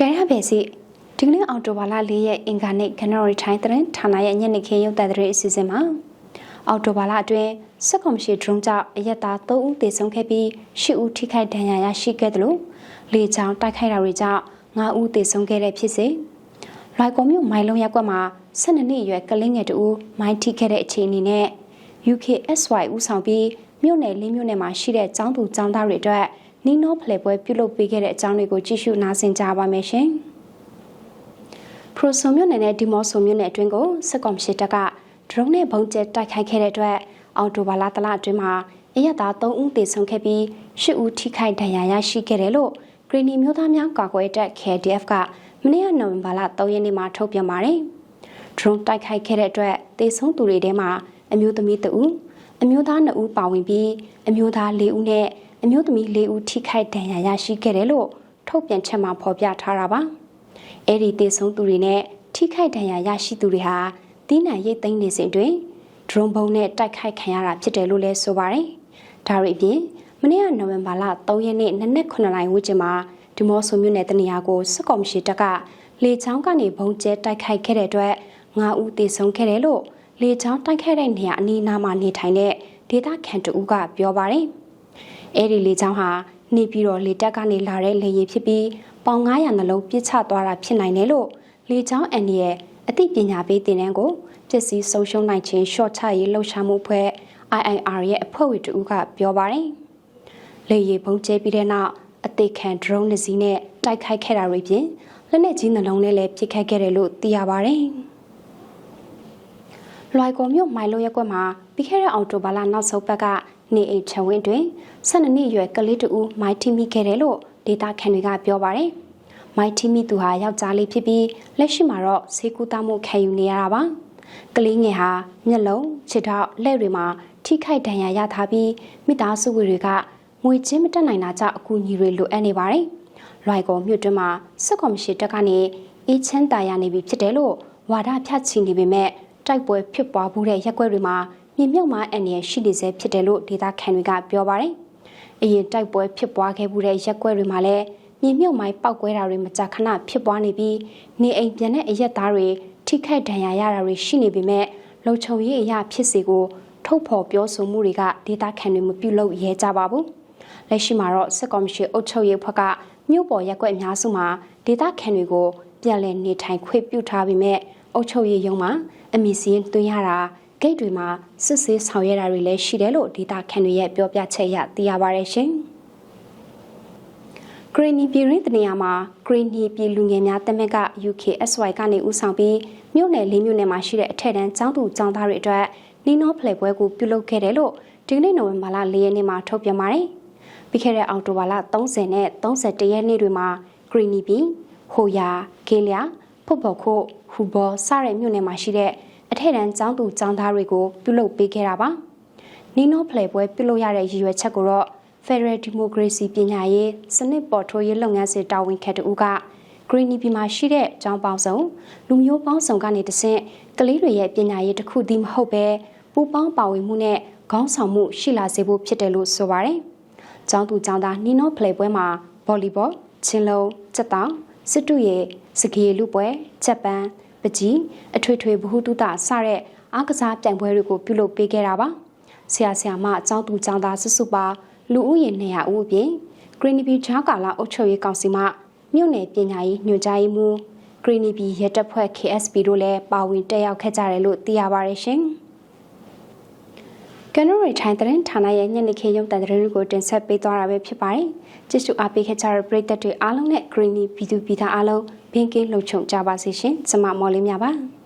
တဲရပဲစီဒီကနေ့အော်တိုဘာလ၄ရက်အင်္ဂါနေ့ကနော်ရီထိုင်းသတင်းဌာနရဲ့ညနေခင်းရုပ်သံသတင်းအစီအစဉ်မှာအော်တိုဘာလအတွင်းစက်ကွန်မရှိဒရုန်းကြောင့်အရက်သား၃ဦးသေဆုံးခဲ့ပြီး၈ဦးထိခိုက်ဒဏ်ရာရရှိခဲ့တယ်လို့လေကြောင်းတိုက်ခိုက်တာတွေကြောင့်၅ဦးသေဆုံးခဲ့တဲ့ဖြစ်စဉ်လိုက်ကောမြို့မိုင်လုံးရက်ကွက်မှာ၁၂နှစ်အရွယ်ကလေးငယ်တူမိုင်းထိခဲ့တဲ့အခြေအနေနဲ့ UKSY ဦးဆောင်ပြီးမြို့နယ်လေးမြို့နယ်မှာရှိတဲ့ចောင်းသူចောင်းသားတွေအတွက် နီနိုဖလေပွဲပြုလုပ်ပေးခဲ့တဲ့အကြောင်းတွေကိုကြည့်ရှုနားဆင်ကြပါမယ်ရှင်။ပရိုဆိုမြို့နယ်နဲ့ဒီမော့ဆိုမြို့နယ်အတွင်းကိုစစ်ကောင်စီတပ်ကဒရုန်းနဲ့ဘုံကျဲတိုက်ခိုက်ခဲ့တဲ့အတွက်အော်တိုဘာလတလအတွင်းမှာအရက်သား3ဦးသေဆုံးခဲ့ပြီး10ဦးထိခိုက်ဒဏ်ရာရရှိခဲ့တယ်လို့ဂရီနီမျိုးသားများကာကွယ်တပ် KDF ကမနေ့ကနိုဝင်ဘာလ3ရက်နေ့မှာထုတ်ပြန်ပါတယ်။ဒရုန်းတိုက်ခိုက်ခဲ့တဲ့အတွက်သေဆုံးသူတွေထဲမှာအမျိုးသမီး2ဦးအမျိုးသား2ဦးပါဝင်ပြီးအမျိုးသား4ဦးနဲ့ အမျိုးသမီး၄ဦးထိခိုက်ဒဏ်ရာရရှိခဲ့တယ်လို့ထုတ်ပြန်ချက်မှာဖော်ပြထားတာပါ။အဲ့ဒီတေဆုံးသူတွေနဲ့ထိခိုက်ဒဏ်ရာရရှိသူတွေဟာတီးနှံရိတ်သိမ်းနေစဉ်တွင်ဒရုန်းဘုံနဲ့တိုက်ခိုက်ခံရတာဖြစ်တယ်လို့လည်းဆိုပါတယ်။ဒါရီအပြင်မနေ့ကနိုဝင်ဘာလ3ရက်နေ့နနက်9နာရီဝန်းကျင်မှာဒီမော့ဆိုမြို့နယ်တနေရာကိုစစ်ကောင်ရှိတပ်ကလေချောင်းကနေဘုံကျဲတိုက်ခိုက်ခဲ့တဲ့အတွက်9ဦးသေဆုံးခဲ့တယ်လို့လေချောင်းတိုက်ခိုက်တဲ့နေရာအနီးအနားမှာနေထိုင်တဲ့ဒေသခံတဦးကပြောပါတယ်။ အဲ့ဒီလေကြောင်းဟာနေပြီးတော့လေတက်ကနေလာတဲ့လေရင်ဖြစ်ပြီးပေါင်900နှလုံးပြစ်ချသွားတာဖြစ်နိုင်တယ်လို့လေကြောင်းအန်ဒီရဲ့အသိပညာပေးတင်တန်းကိုပစ္စည်းဆုံးရှုံးနိုင်ခြင်း short ချရေးလှုပ်ရှားမှုဖွဲ့ IIR ရဲ့အဖွဲ့ဝင်တူကပြောပါတယ်။လေရင်ပုံကျဲပြီးတဲ့နောက်အသေးခံ drone တစ်စီးနဲ့တိုက်ခိုက်ခဲ့တာတွေပြင်လက်နက်ကြီးနှလုံးနဲ့လည်းပစ်ခတ်ခဲ့တယ်လို့သိရပါတယ်။ လွိုင်ကော်မြို့မိုင်လိုရက်ကွက်မှာပြီးခဲ့တဲ့အောက်တိုဘာလနောက်ဆုံးပတ်ကနေအိမ်ချဝင်းတွင်12နှစ်အရွယ်ကလေးတူမိုင်းထိမိခဲ့တယ်လို့ဒေတာခန်တွေကပြောပါတယ်။မိုင်းထိမိသူဟာယောက်ျားလေးဖြစ်ပြီးလက်ရှိမှာတော့ဆေးကူတာမှုခံယူနေရတာပါ။ကလေးငယ်ဟာမျက်လုံးခြေထောက်လက်တွေမှာထိခိုက်ဒဏ်ရာရထားပြီးမိသားစုဝင်တွေကငွေချင်းမတက်နိုင်တာကြောင့်အကူအညီတွေလိုအပ်နေပါတယ်။လွိုင်ကော်မြို့တွင်းမှာစစ်ကော်မရှင်တပ်ကနေအေးချမ်းတာရနေပြီဖြစ်တယ်လို့ဝါဒဖြတ်ချီနေပေမဲ့ တိုက်ပွဲဖြစ်ပွားမှုတဲ့ရက်ွက်တွေမှာမြေမြုပ်မှအန်ရရှိနေစေဖြစ်တယ်လို့ဒေတာခန်တွေကပြောပါတယ်။အရင်တိုက်ပွဲဖြစ်ပွားခဲ့မှုတဲ့ရက်ွက်တွေမှာလည်းမြေမြုပ်မိုင်းပောက်ကွဲတာတွေမကြာခဏဖြစ်ပွားနေပြီးနေအိမ်ပြန်တဲ့အရက်သားတွေထိခိုက်ဒဏ်ရာရတာတွေရှိနေပေမဲ့လုံခြုံရေးအရာဖြစ်စေကိုထုတ်ဖော်ပြောဆိုမှုတွေကဒေတာခန်တွေမပြုလုပ်ရဲကြပါဘူး။လက်ရှိမှာတော့စစ်ကော်မရှင်အုပ်ချုပ်ရေးဖွဲ့ကမြို့ပေါ်ရက်ွက်အများစုမှာဒေတာခန်တွေကိုပြန်လည်နေထိုင်ခွင့်ပြုထားပြီးမြဲ အုပ်ချုပ်ရေးရုံးမှာအမည်စည်းသွင်းရတာဂိတ်တွေမှာစစ်ဆေးဆောင်ရွက်တာတွေလည်းရှိတယ်လို့ဒေတာခန်တွေရဲ့ပြောပြချက်အရသိရပါတယ်ရှင်။ဂရနီပြည်ရင်းတနေရာမှာဂရနီပြည်လူငယ်များတမက်က UKSY ကနေဦးဆောင်ပြီးမြို့နယ်လေးမြို့နယ်မှာရှိတဲ့အထက်တန်းကျောင်းသူကျောင်းသားတွေအတွက်နီနောဖလေပွဲကိုပြုလုပ်ခဲ့တယ်လို့ဒီကနေ့နိုဝင်ဘာလ၄ရက်နေ့မှာထုတ်ပြန်ပါတယ်။ပြီးခဲ့တဲ့အောက်တိုဘာလ30နဲ့31ရက်နေ့တွေမှာဂရနီပြည်ဟိုယာကေလျာ ဖုတ်ဘော်ခိုဟူဘောစတဲ့မြို့နယ်မှာရှိတဲ့အထက်တန်းကျောင်းသူကျောင်းသားတွေကိုပြုလုပ်ပေးခဲ့တာပါ။နီနိုဖလေပွဲပြုလုပ်ရတဲ့ရည်ရွယ်ချက်ကိုတော့ Federal Democracy ပညာရေးစနစ်ပေါ်ထိုးရေးလုပ်ငန်းစဉ်တာဝန်ခံတူက Greeny ပြည်မှာရှိတဲ့ကျောင်းပေါင်းစုံလူမျိုးပေါင်းစုံကနေတဆင့်ကလေးတွေရဲ့ပညာရေးတစ်ခုတည်းမဟုတ်ပဲပူပေါင်းပါဝင်မှုနဲ့ခေါင်းဆောင်မှုရှိလာစေဖို့ဖြစ်တယ်လို့ဆိုပါတယ်။ကျောင်းသူကျောင်းသားနီနိုဖလေပွဲမှာဗော်လီဘောချင်းလုံးစက်တောင် စစ်တူရဲ့စကေလူပွဲချက်ပန်းပကြီးအထွေထွေဘ ഹു တုတစတဲ့အားကစားပြိုင်ပွဲတွေကိုပြုလုပ်ပေးခဲ့တာပါဆရာဆရာမအကြောင်းသူကျောင်းသားစုစုပါလူဦးရေ200ဦးအပြင် Greenby ဂျာကာလာအုပ်ချုပ်ရေးကောင်စီမှမြို့နယ်ပညာရေးညွှန်ကြားရေးမှူး Greenby ရဲတပ်ဖွဲ့ KSP တို့လည်းပါဝင်တက်ရောက်ခဲ့ကြတယ်လို့သိရပါတယ်ရှင် ကနရီထိုင်းတဲ့ဌာနရဲ့ညနေခင်းရုံတန်တဲ့တွေကိုတင်ဆက်ပေးသွားတာပဲဖြစ်ပါတယ်။ကြည့်ရှုအားပေးခဲ့ကြတဲ့ပရိသတ်တွေအားလုံးနဲ့ Greeny ပြည်သူပြည်သားအားလုံးဘင်းကင်းလုံခြုံကြပါစေရှင်။ကျွန်မမော်လေးမြပါ။